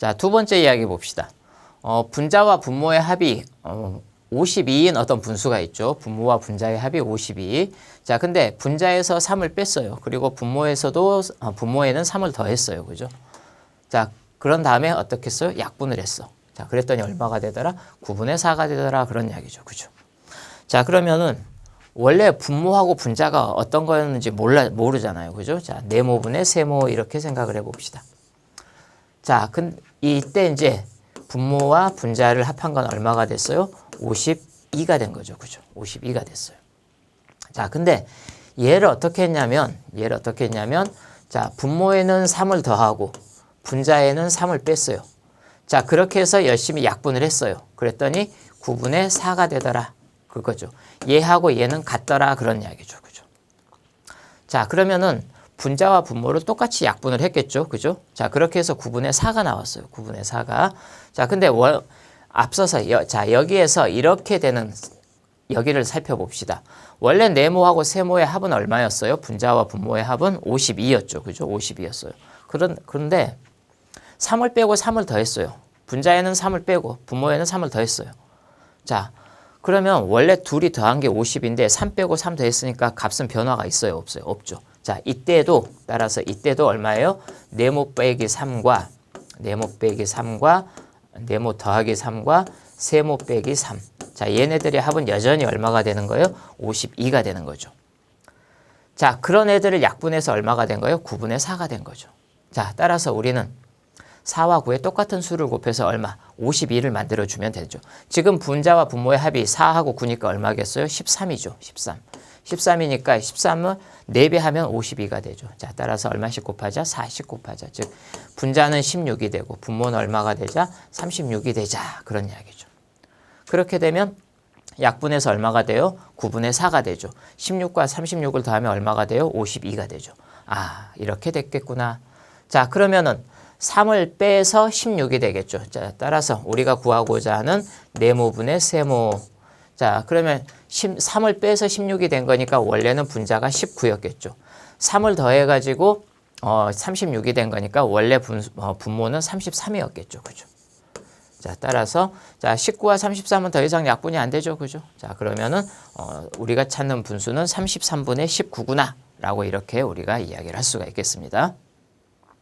자, 두 번째 이야기 봅시다. 어, 분자와 분모의 합이 어, 52인 어떤 분수가 있죠. 분모와 분자의 합이 52. 자, 근데 분자에서 3을 뺐어요. 그리고 분모에서도 어, 분모에는 3을 더했어요. 그죠? 자, 그런 다음에 어떻게 했어요? 약분을 했어. 자, 그랬더니 얼마가 되더라? 9분의 4가 되더라. 그런 이야기죠. 그죠? 자, 그러면은 원래 분모하고 분자가 어떤 거였는지 몰라 모르잖아요. 그죠? 자, 네모분의 세모 이렇게 생각을 해 봅시다. 자, 근 이때 이제 분모와 분자를 합한 건 얼마가 됐어요? 52가 된 거죠. 그죠? 52가 됐어요. 자, 근데 얘를 어떻게 했냐면 얘를 어떻게 했냐면 자, 분모에는 3을 더하고 분자에는 3을 뺐어요. 자, 그렇게 해서 열심히 약분을 했어요. 그랬더니 9분의 4가 되더라. 그거죠. 얘하고 얘는 같더라. 그런 이야기죠. 그죠? 자, 그러면은 분자와 분모를 똑같이 약분을 했겠죠. 그죠? 자, 그렇게 해서 9분의 4가 나왔어요. 9분의 4가. 자, 근데 월, 앞서서, 여, 자, 여기에서 이렇게 되는, 여기를 살펴봅시다. 원래 네모하고 세모의 합은 얼마였어요? 분자와 분모의 합은 52였죠. 그죠? 52였어요. 그런, 그런데 3을 빼고 3을 더했어요. 분자에는 3을 빼고 분모에는 3을 더했어요. 자, 그러면 원래 둘이 더한 게 50인데 3 빼고 3 더했으니까 값은 변화가 있어요? 없어요? 없죠. 자, 이때도 따라서 이때도 얼마예요? 네모 빼기 3과 네모 빼기 3과 네모 더하기 3과 세모 빼기 3. 자, 얘네들의 합은 여전히 얼마가 되는 거예요? 52가 되는 거죠. 자, 그런 애들을 약분해서 얼마가 된 거예요? 9분의 4가 된 거죠. 자, 따라서 우리는 4와 9의 똑같은 수를 곱해서 얼마? 52를 만들어주면 되죠. 지금 분자와 분모의 합이 4하고 9니까 얼마겠어요? 13이죠. 13. 13이니까 13은 4배 하면 52가 되죠. 자, 따라서 얼마씩 곱하자? 40 곱하자. 즉, 분자는 16이 되고 분모는 얼마가 되자? 36이 되자. 그런 이야기죠. 그렇게 되면 약분해서 얼마가 돼요? 9분의 4가 되죠. 16과 36을 더하면 얼마가 돼요? 52가 되죠. 아, 이렇게 됐겠구나. 자, 그러면은 3을 빼서 16이 되겠죠. 자, 따라서 우리가 구하고자 하는 네모분의 세모. 자, 그러면 10, 3을 빼서 16이 된 거니까 원래는 분자가 19였겠죠. 3을 더해가지고 어, 36이 된 거니까 원래 분, 어, 분모는 33이었겠죠. 그죠? 자, 따라서 자, 19와 33은 더 이상 약분이 안 되죠. 그죠? 자, 그러면은 어, 우리가 찾는 분수는 33분의 19구나. 라고 이렇게 우리가 이야기를 할 수가 있겠습니다.